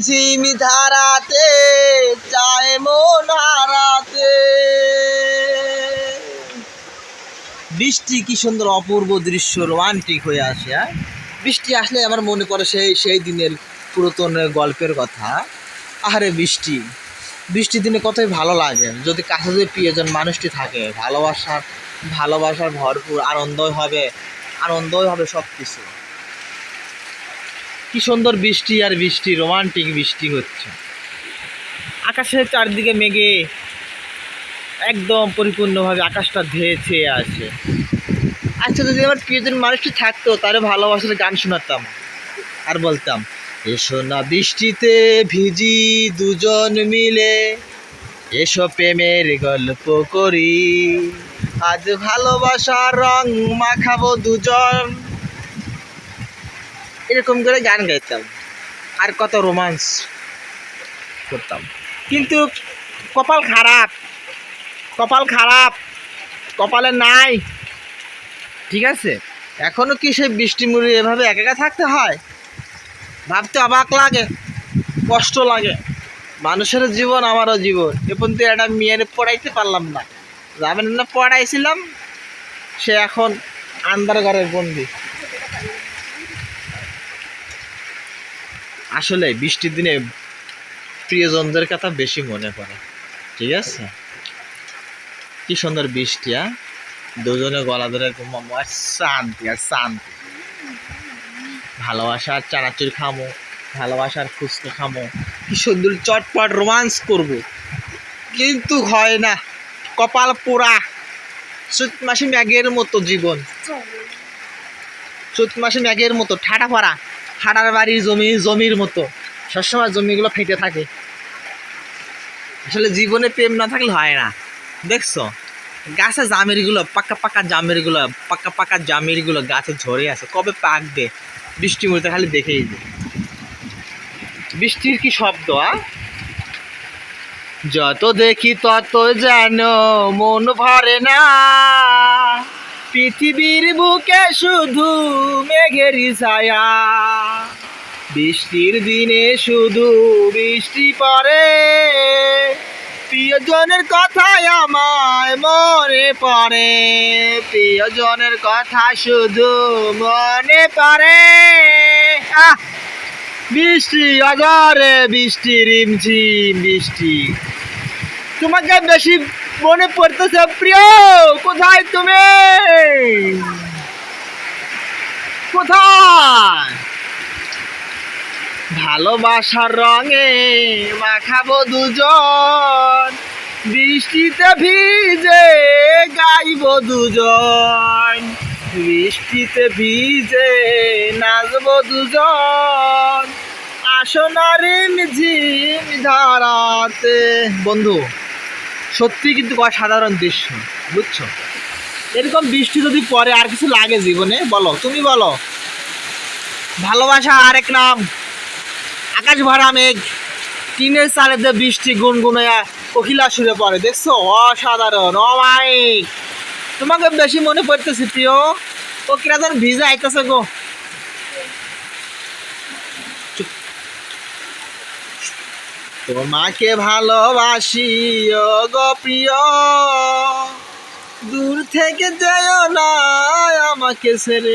ঝিমি ধারাতে চায় মন হারাতে। বৃষ্টি কি সুন্দর অপূর্ব দৃশ্য, রোমান্টিক হয়ে আসে হ্যাঁ? বৃষ্টি আসলে আমার মনে পড়ে সেই সেই দিনের পুরাতন গল্পের কথা। আহারে বৃষ্টি। বৃষ্টির দিনে কতই ভালো লাগে। যদি কাছে যদি প্রিয়জন মানুষটি থাকে ভালোবাসার ভালোবাসার ভরপুর, আনন্দই হবে আনন্দই হবে সব কিছু কি সুন্দর বৃষ্টি আর বৃষ্টি, রোমান্টিক বৃষ্টি হচ্ছে। আকাশের চারদিকে মেঘে একদম পরিপূর্ণভাবে আকাশটা ধেয়ে ছেয়ে আছে। আচ্ছা যদি আমার প্রিয়জন মানুষটি থাকতো, তাহলে ভালোবাসার গান শোনাতাম আর বলতাম, এসো না বৃষ্টিতে ভিজি দুজন মিলে, এসো প্রেমের গল্প করি, আজ ভালোবাসার রং মাখাবো দুজন। এরকম করে গান গাইতাম। আর কত রোমান্স করতাম। কিন্তু কপাল খারাপ কপাল খারাপ, কপালে নাই। ঠিক আছে? এখনও কি সেই বৃষ্টি মুড়ি এভাবে একা একা থাকতে হয়? ভাবতে অবাক লাগে, কষ্ট লাগে। মানুষের জীবন আমারও জীবন। এ পর্যন্ত একটা মেয়ের পড়াইতে পারলাম না। যাবেন না পড়াইছিলাম, সে এখন আন্দার ঘরের বন্দি। আসলে বৃষ্টির দিনে প্রিয়জনদের কথা বেশি মনে পড়ে। ঠিক আছে? কি সুন্দর বৃষ্টি হ্যাঁ? দুজনে গলা ধরে শান্তি, আর শান্তি। ভালোবাসার চানাচুর খামো ভালোবাসার ফুচকা খামো। কি সুন্দর চটপট রোমান্স করব। কিন্তু হয় না, কপাল পোড়া। চৈত মাসে ম্যাগের মতো জীবন। চৈত মাসে ম্যাগের মতো ঠাটা পাড়া ঠাটার বাড়ির জমি, জমির মতো। সবসময় জমিগুলো ফেটে থাকে। আসলে জীবনে প্রেম না থাকলে হয় না। দেখছ? গাছে জামেরগুলো, পাকা পাকা জামেরগুলো, পাকা পাকা জামেরগুলো গাছে ঝরে আছে। কবে পাকবে? বৃষ্টি মধ্যে খালি দেখেই যে বৃষ্টির কি শব্দ যত দেখি তত যেন মন ভরে না। পৃথিবীর বুকে শুধু মেঘেরই ছায়া। বৃষ্টির দিনে শুধু বৃষ্টি পড়ে। প্রিয়জনের কথাই আমায় মনে পড়ে। প্রিয়জনের কথা শুধু মনে পড়ে! বৃষ্টি অজরে বৃষ্টি রিমঝিম, বৃষ্টি। তোমাকে বেশি মনে পড়তেছে, প্রিয়, কোথায় তুমি? কোথায়? ভালোবাসার রঙে মাখাবো দুজন, বৃষ্টিতে ভিজে গাইব দুজন, বৃষ্টিতে ভিজে নাচবো দুজন। আসনারিম ঝিম ধারাতে। বন্ধু সত্যি কিন্তু সাধারণ দৃশ্য, বুঝছ? এরকম বৃষ্টি যদি পরে আর কিছু লাগে জীবনে, বলো, তুমি বলো। ভালোবাসা আরেক নাম, আকাশ ভরা মেঘ, টিনের চালে যে বৃষ্টি গুনগুনয়া কোকিলা সুরে পড়ে, দেখছ? অসাধারণ, অমায়িক। তোমাকে বেশি মনে পড়তেছে, প্রিয়। কিরা যেন ভিজে আইতেছে গো। তোমাকে ভালোবাসি গো প্রিয়। দূর থেকে যেও না আমাকে ছেড়ে